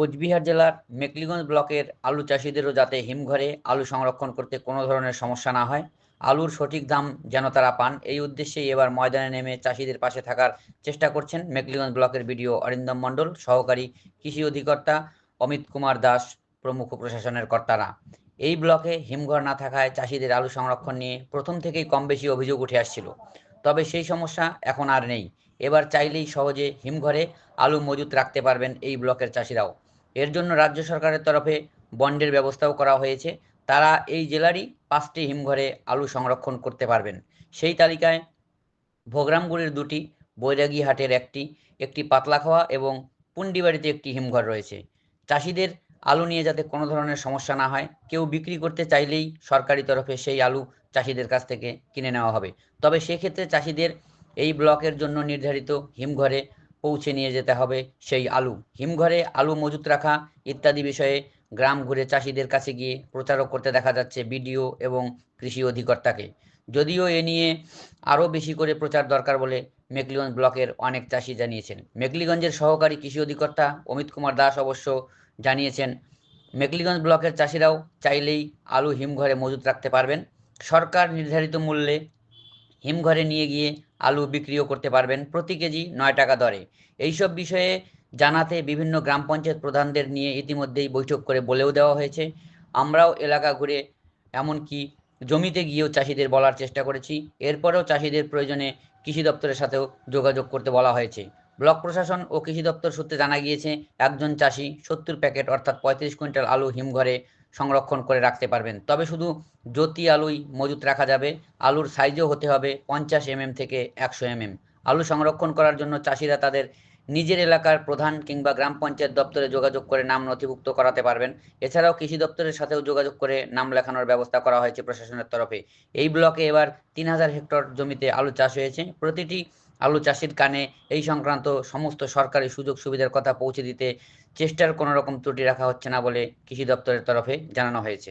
কোচবিহার জেলার মেকলিগঞ্জ ব্লকের আলু চাষিদেরও যাতে হিমঘরে আলু সংরক্ষণ করতে কোনো ধরনের সমস্যা না হয়, আলুর সঠিক দাম যেন তারা পান। এই উদ্দেশ্যেই এবার ময়দানে নেমে চাষিদের পাশে থাকার চেষ্টা করছেন মেকলিগঞ্জ ব্লকের বিডিও অরিন্দম মণ্ডল, সহকারী কৃষি অধিকর্তা অমিত কুমার দাস, প্রমুখ প্রশাসনের কর্তারা। এই ব্লকে হিমঘর না থাকায় চাষিদের আলু সংরক্ষণ নিয়ে প্রথম থেকেই কম বেশি অভিযোগ উঠে আসছিল। তবে সেই সমস্যা এখন আর নেই। এবার চাইলেই সহজে হিমঘরে আলু মজুত রাখতে পারবেন এই ব্লকের চাষিরাও। এর জন্য রাজ্য সরকারের তরফে বন্ডের ব্যবস্থাও করা হয়েছে। তারা এই জেলারই পাঁচটি হিমঘরে আলু সংরক্ষণ করতে পারবেন। সেই তালিকায় ভোগরামগুড়ির দুটি বৈরাগী হাটের একটি একটি পাতলাখাওয়া এবং পুন্ডিবাড়িতে একটি হিমঘর রয়েছে। চাষিদের আলু নিয়ে যাতে কোনো ধরনের সমস্যা না হয়, কেউ বিক্রি করতে চাইলেই সরকারি তরফে সেই আলু চাষিদের কাছ থেকে কিনে নেওয়া হবে। তবে সেক্ষেত্রে চাষিদের এই ব্লকের জন্য নির্ধারিত হিমঘরে পৌঁছে নিয়ে যেতে হবে সেই আলু। হিমঘরে আলু মজুত রাখা ইত্যাদি বিষয়ে গ্রাম ঘুরে চাষিদের কাছে গিয়ে প্রচারও করতে দেখা যাচ্ছে বিডিও এবং কৃষি অধিকর্তাকে। যদিও এ নিয়ে আরও বেশি করে প্রচার দরকার বলে মেকলিগঞ্জ ব্লকের অনেক চাষি জানিয়েছেন। মেকলিগঞ্জের সহকারী কৃষি অধিকর্তা অমিত কুমার দাস অবশ্য জানিয়েছেন, মেকলিগঞ্জ ব্লকের চাষিরাও চাইলেই আলু হিমঘরে মজুত রাখতে পারবেন। সরকার নির্ধারিত মূল্যে হিমঘরে নিয়ে গিয়ে আলু বিক্রিও করতে পারবেন প্রতি কেজি নয় টাকা দরে। এইসব বিষয়ে জানাতে বিভিন্ন গ্রাম পঞ্চায়েত প্রধানদের নিয়ে ইতিমধ্যেই বৈঠক করে বলেও দেওয়া হয়েছে। আমরাও এলাকা ঘুরে এমনকি জমিতে গিয়েও চাষিদের বলার চেষ্টা করেছি। এরপরেও চাষিদের প্রয়োজনে কৃষি দপ্তরের সাথেও যোগাযোগ করতে বলা হয়েছে। ব্লক প্রশাসন ও কৃষি দপ্তর সূত্রে জানা গিয়েছে, একজন চাষি সত্তর প্যাকেট অর্থাৎ পঁয়ত্রিশ কুইন্টাল আলু হিমঘরে সংরক্ষণ করে রাখতে পারবেন। তবে শুধু জ্যোতি আলুই মজুত রাখা যাবে। আলুর সাইজও হতে হবে পঞ্চাশ এমএম থেকে একশো এমএম আলু সংরক্ষণ করার জন্য চাষিরা তাদের নিজের এলাকার প্রধান কিংবা গ্রাম পঞ্চায়েত দপ্তরে যোগাযোগ করে নাম নথিভুক্ত করাতে পারবেন। এছাড়াও কৃষি দপ্তরের সাথেও যোগাযোগ করে নাম লেখানোর ব্যবস্থা করা হয়েছে প্রশাসনের তরফে। এই ব্লকে এবার তিন হাজার হেক্টর জমিতে আলু চাষ হয়েছে। প্রতিটি আলু চাষির কানে এই সংক্রান্ত সমস্ত সরকারি সুযোগ সুবিধার কথা পৌঁছে দিতে চেষ্টার কোনো রকম ত্রুটি রাখা হচ্ছে না বলে কৃষি দপ্তরের তরফে জানানো হয়েছে।